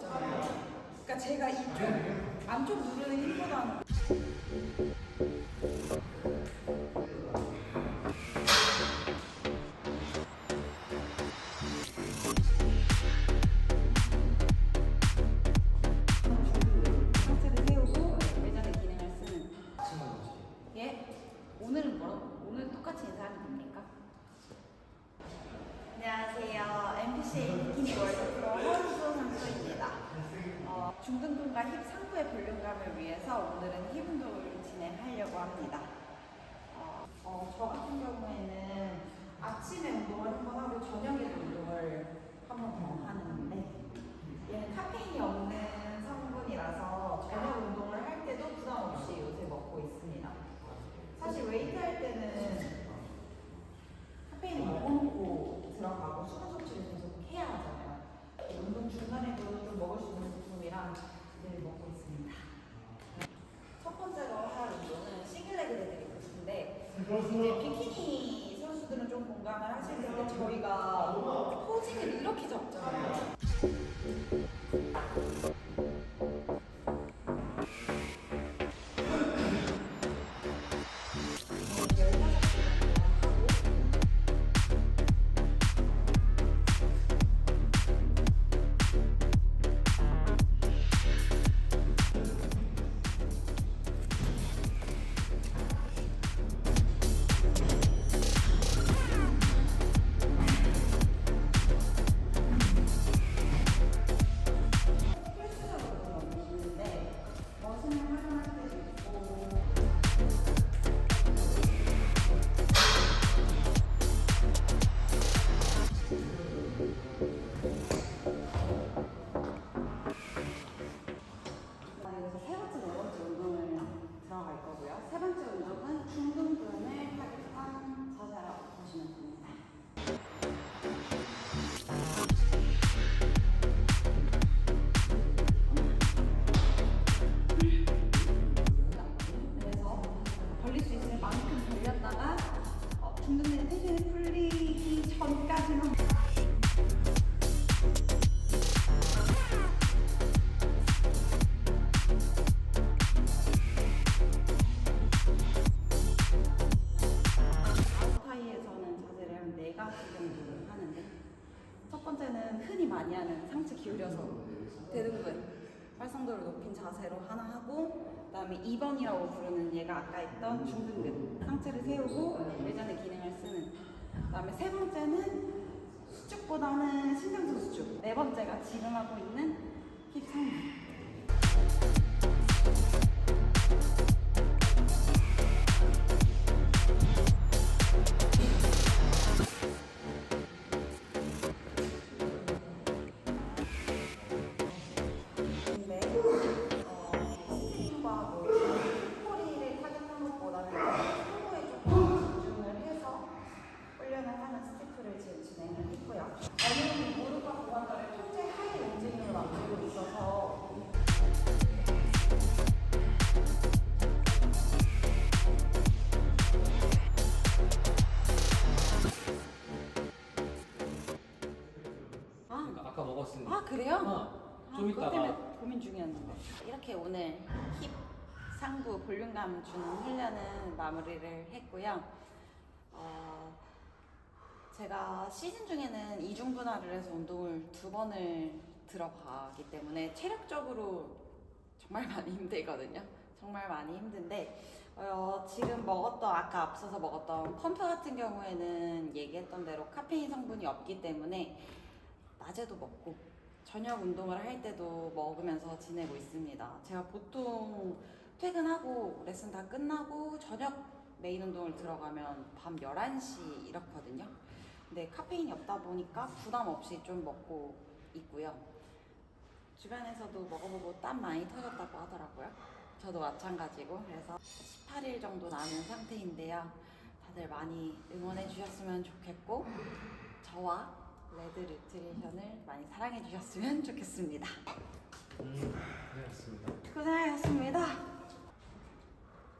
그러니까 제가 이쪽 안쪽 누르는 힘보다는. 예? 안녕하세요. MPCA 비키니 월드 프로 허은수 선수입니다. 어, 중등근과 힙 상부의 볼륨감을 위해서 오늘은 힙 운동을 진행하려고 합니다. 어, 어, 저 같은 경우에는 아침에 운동을 한 번 하고 저녁에 운동을 한 번 더 하는데 얘는 카페인이 없는 성분이라서 저녁 운동을 할 때도 부담 없이 요새 먹고 있습니다. 사실 웨이트 할 때는 카페인을 먹어놓고 들어가고 수분 섭취를 계속 해야 하잖아요. 운동 중간에도 좀 먹을 수 있는 제품이랑 늘 먹고 있습니다. 첫 번째로 할 운동은 싱글레그를 드리고 싶은데 이제 비키니 선수들은 좀 공감을 하실 텐데 저희가 포징을 이렇게 잡잖아요. 첫 번째는 흔히 많이 하는 상체 기울여서 대등근 활성도를 높인 자세로 하나 하고 그다음에 2번이라고 부르는 얘가 아까 했던 중등근. 상체를 세우고 예전의 기능을 쓰는. 그다음에 세 번째는 수축보다는 신장성 수축. 네 번째가 지금 하고 있는 힙 상부 아 그래요? 어, 아, 좀 그것 이따가. 고민 중이었는데 이렇게 오늘 힙 상부 볼륨감 주는 훈련은 마무리를 했고요. 어, 제가 시즌 중에는 이중 분할을 해서 운동을 두 번을 들어가기 때문에 체력적으로 정말 많이 힘들거든요. 정말 많이 힘든데 어, 지금 먹었던 아까 앞서서 먹었던 펌프 같은 경우에는 얘기했던 대로 카페인 성분이 없기 때문에 낮에도 먹고 저녁 운동을 할 때도 먹으면서 지내고 있습니다. 제가 보통 퇴근하고 레슨 다 끝나고 저녁 메인 운동을 들어가면 밤 11시 이렇거든요. 근데 카페인이 없다 보니까 부담 없이 좀 먹고 있고요. 주변에서도 먹어보고 땀 많이 터졌다고 하더라고요. 저도 마찬가지고 그래서 18일 정도 남은 상태인데요. 다들 많이 응원해 주셨으면 좋겠고 저와 레드 리트레이션을 많이 사랑해 주셨으면 좋겠습니다. 음, 네, 맞습니다. 고생하셨습니다.